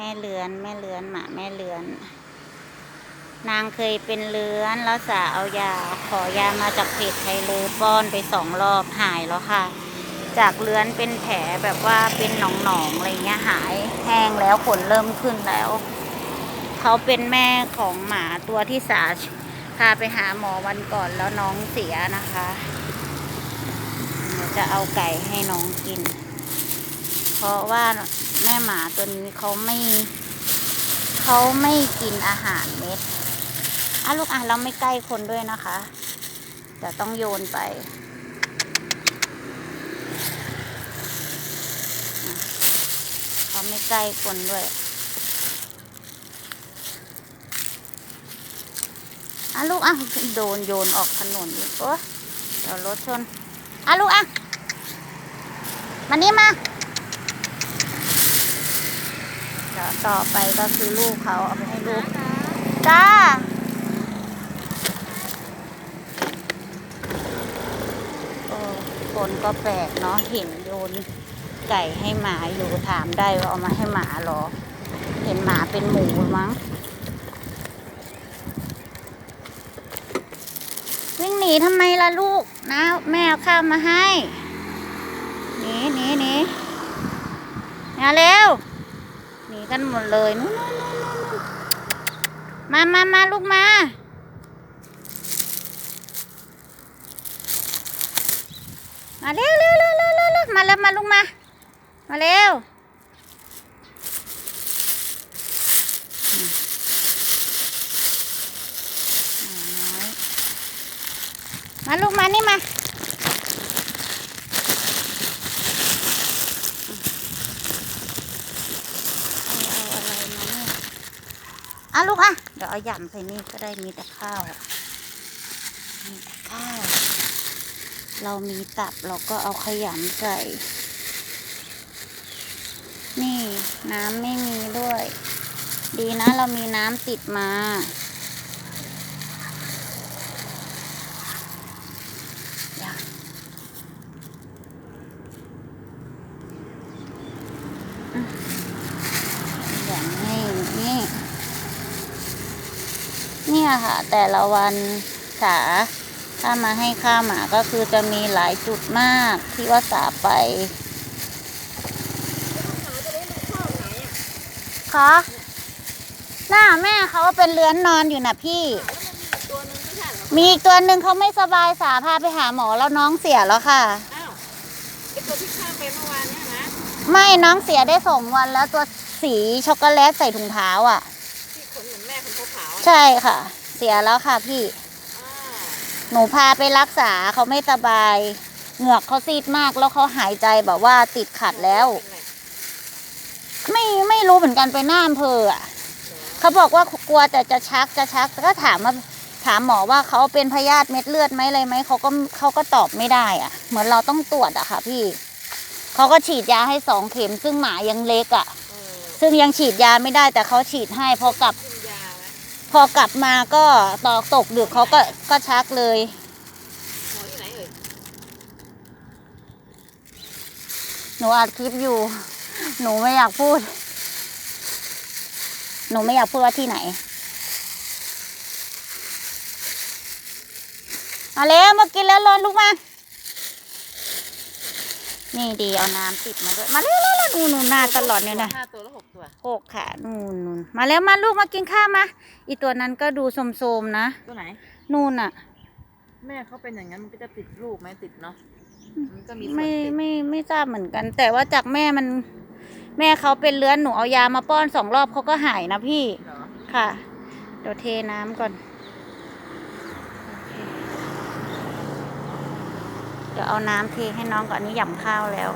แม่เลือนแม่เลือนหมาแม่เลือน นางเคยเป็นเลือนแล้วสาเอายา ขอยามาจากเพจไทยเลยป้อนไปสองรอบหายแล้วค่ะ จากเลือนเป็นแผลแบบว่าเป็นหนองๆอะไรเงี้ยหายแห้งแล้วขนเริ่มขึ้นแล้ว เขาเป็นแม่ของหมาตัวที่สาพาไปหาหมอวันก่อนแล้วน้องเสียนะคะเดี๋ยวจะเอาไก่ให้น้องกิน เพราะว่า แม่หมาตัวนี้เขาไม่เขาไม่กินอาหารเม็ดอะลูกอะเราไม่ใกล้คนด้วยนะคะจะต้องโยนไปเขาไม่ใกล้คนด้วยอะลูกอะโดนโยนออกถนนอีกโอ้เดี๋ยวรถชนอะลูกอะมานี่มา เดี๋ยว ต่อไปก็คือลูกเขาเอาไปให้ลูกจ้าโอ้คนก็แปลกเนาะเห็นโยนไก่ให้หมาอยู่ถามได้ว่าเอามาให้หมาหรอ เห็นหมาเป็นหมูมั้ง วิ่งหนีทำไมล่ะลูกนะ แม่เอาข้าวมาให้หนีหนีหนีมาเร็ว นีกันหมดเลยนู่นมามามาลูกมา มาเร็วเร็วเร็วเร็วเร็วมาเร็วมาลูกมา มาเร็วมาลูกมานี่มาอะไรมาเนี่ย อะลูกอะ เดี๋ยวเอาหย่ำใส่นี่ก็ได้มีแต่ข้าว มีแต่ข้าว เรามีตับเราก็เอาขยำใส่ นี่น้ำไม่มีด้วย ดีนะเรามีน้ำติดมาอย่างนี้นี่ เนี่ยค่ะ แต่ละวันสาถ้ามาให้ข้าวหมาก็คือจะมีหลายจุดมากที่ว่าสาไปคะหน้าแม่เขาเป็นเลื้อนนอนอยู่นะพี่ตัวนึงไม่ใช่เหรอมีอีกตัวหนึ่งเขาไม่สบายสาพาไปหาหมอแล้วน้องเสียแล้วค่ะอ้าวไอตัวที่ข้ามไปเมื่อวานเนี่ยนะ ไม่น้องเสียได้สองวันแล้วตัวสีช็อกโกแลตใส่ถุงเท้าอะ ใช่ค่ะ เสียแล้วค่ะพี่อ่าหนูพาไปรักษาเขาไม่สบาย เหงือกเขาซีดมากแล้วเขาหายใจแบบว่าติดขัดแล้วเป็นไรไม่ไม่รู้เหมือนกันไปหน้าอำเภออะเขาบอกว่ากลัวแต่จะชักจะชักก็ถามว่าถามหมอว่าเขาเป็นพยาธิเม็ดเลือดไหมอะไรไหมเขาก็เขาก็ตอบไม่ได้อะ เหมือนเราต้องตรวจอะค่ะ พี่เขาก็ฉีดยาให้สองเข็ม ซึ่งหมายังเล็กอะเออซึ่งยังฉีดยาไม่ได้แต่เขาฉีดให้พอกลับกินยาไหม พอกลับมาก็ตอกตกดึกเขาก็ก็ชักเลยหมอที่ไหนเอ่ยหนูอัดคลิปอยู่ หนูไม่อยากพูด หนูไม่อยากพูดว่าที่ไหนมาแล้วมากินแล้วรอนลูกมา นี่ดีเอาน้ำติดมาด้วย มาเร็วเร็วเร็วนูนนูนหน้าตลอดเนี่ยนะห้าตัวแล้วหกตัวหกค่ะนูนนูนมาแล้วมาลูกมากินข้าวมา อีตัวนั้นก็ดูโสมๆนะ ตัวไหน นู่นอะ แม่เขาเป็นอย่างนั้นมันก็จะติดลูกไหมติดเนาะมันก็มีส่วนไม่ติดไม่ไม่ทราบเหมือนกัน แต่ว่าจากแม่มัน แม่เขาเป็นเลื้อนหนูเอายามาป้อนสองรอบเขาก็หายนะพี่ เหรอ ค่ะ เดี๋ยวเทน้ำก่อนโอ เคเดี๋ยวเอาน้ำเทให้น้องก่อนนี้หย่ำข้าวแล้ว